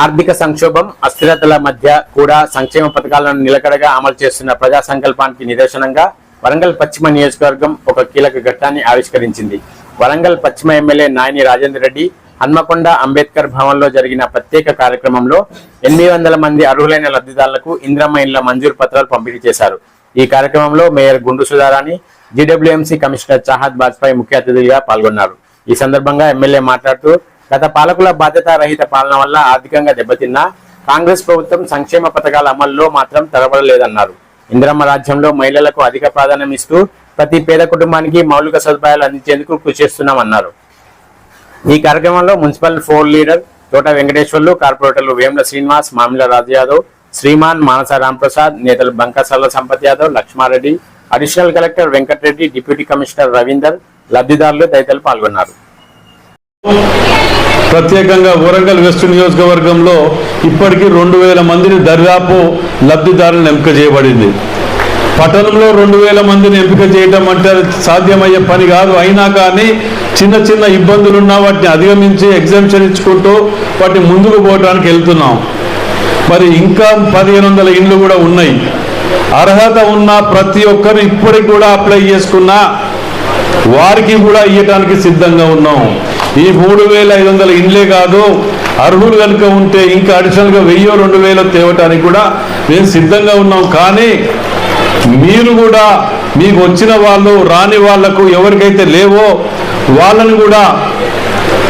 ఆర్థిక సంక్షోభం అస్థిరతల మధ్య కూడా సంక్షేమ పథకాలను నిలకడగా అమలు చేస్తున్న ప్రజా సంకల్పానికి నిదర్శనంగా వరంగల్ పశ్చిమ నియోజకవర్గం ఒక కీలక ఘట్టాన్ని ఆవిష్కరించింది. వరంగల్ పశ్చిమ ఎమ్మెల్యే నాయని రాజేందర్ రెడ్డి హన్మకొండ అంబేద్కర్ భవన్లో జరిగిన ప్రత్యేక కార్యక్రమంలో ఎనిమిది వందల మంది అర్హులైన లబ్ధిదారులకు ఇంద్రమ్మ ఇండ్ల మంజూరు పత్రాలు పంపిణీ చేశారు. ఈ కార్యక్రమంలో mayor Gundu Sudharani GWMC commissioner Chahat Bajpai ముఖ్య అతిథులుగా పాల్గొన్నారు. ఈ సందర్భంగా ఎమ్మెల్యే మాట్లాడుతూ గత పాలకుల బాధ్యత రహిత పాలన వల్ల ఆర్థికంగా దెబ్బతిన్నా కాంగ్రెస్ ప్రభుత్వం సంక్షేమ పథకాల అమల్లో మాత్రం తరబడలేదన్నారు ఇందిరమ్మ రాజ్యంలో మహిళలకు అధిక ప్రాధాన్యం ఇస్తూ ప్రతి పేద కుటుంబానికి మౌలిక సదుపాయాలు అందించేందుకు కృషి చేస్తున్నామన్నారు. ఈ కార్యక్రమంలో మున్సిపల్ ఫోర్ లీడర్ తోట వెంకటేశ్వర్లు కార్పొరేటర్లు వేముల శ్రీనివాస్ మామిల రాజు యాదవ్ శ్రీమాన్ మానస రాంప్రసాద్ నేతలు Bankasarla Sampath Yadav Laxma Reddy additional collector Venkat Reddy deputy commissioner Ravinder లబ్ధిదారులు తదితరులు పాల్గొన్నారు. ప్రత్యేకంగా వరంగల్ వెస్ట్ నియోజకవర్గంలో ఇప్పటికీ రెండు వేల మందిని దర్యాపు లబ్ధిదారులను ఎంపిక చేయబడింది. పట్టణంలో రెండు వేల మందిని ఎంపిక చేయడం అంటే సాధ్యమయ్యే పని కాదు. అయినా కానీ చిన్న చిన్న ఇబ్బందులున్నా వాటిని అధిగమించి ఎగ్జామ్షన్ ఇచ్చుకుంటూ వాటిని ముందుకు పోవడానికి వెళ్తున్నాం. మరి ఇంకా పదిహేను వందల ఇండ్లు కూడా ఉన్నాయి. అర్హత ఉన్న ప్రతి ఒక్కరు ఇప్పటికి కూడా అప్లై చేసుకున్నా వారికి కూడా ఇవ్వటానికి సిద్ధంగా ఉన్నాం. ఈ మూడు వేల ఐదు వందల ఇండ్లే కాదు అర్హులు కనుక ఉంటే ఇంకా అడిషనల్గా వెయ్యో రెండు వేలు తేవటానికి కూడా మేము సిద్ధంగా ఉన్నాం. కానీ మీరు కూడా మీకు వచ్చిన వాళ్ళు రాని వాళ్ళకు ఎవరికైతే లేవో వాళ్ళని కూడా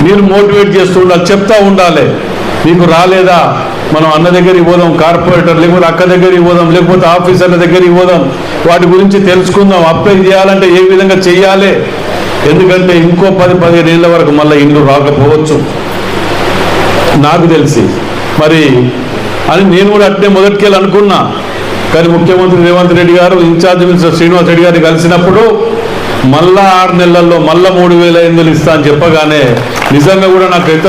మీరు మోటివేట్ చేస్తూ ఉండాలి చెప్తా ఉండాలి. మీకు రాలేదా? మనం అన్న దగ్గరికి పోదాం కార్పొరేటర్ లేకపోతే అక్క దగ్గరికి పోదాం లేకపోతే ఆఫీసర్ల దగ్గరికి పోదాం. వాటి గురించి తెలుసుకుందాం అప్లై చేయాలంటే ఏ విధంగా చేయాలి? ఎందుకంటే ఇంకో పది పదిహేను ఏళ్ళ వరకు మళ్ళీ ఇండ్లు రాకపోవచ్చు. నాకు తెలిసి. మరి అని నేను కూడా అట్నే మొదటికెళ్ళి అనుకున్నా. కానీ ముఖ్యమంత్రి రేవంత్ రెడ్డి గారు ఇన్ఛార్జ్ మినిస్టర్ శ్రీనివాస్ రెడ్డి గారిని కలిసినప్పుడు మళ్ళా ఆరు నెలల్లో మళ్ళా మూడు వేల ఎనిమిది ఇస్తా అని చెప్పగానే నిజంగా కూడా నాకు ఎంత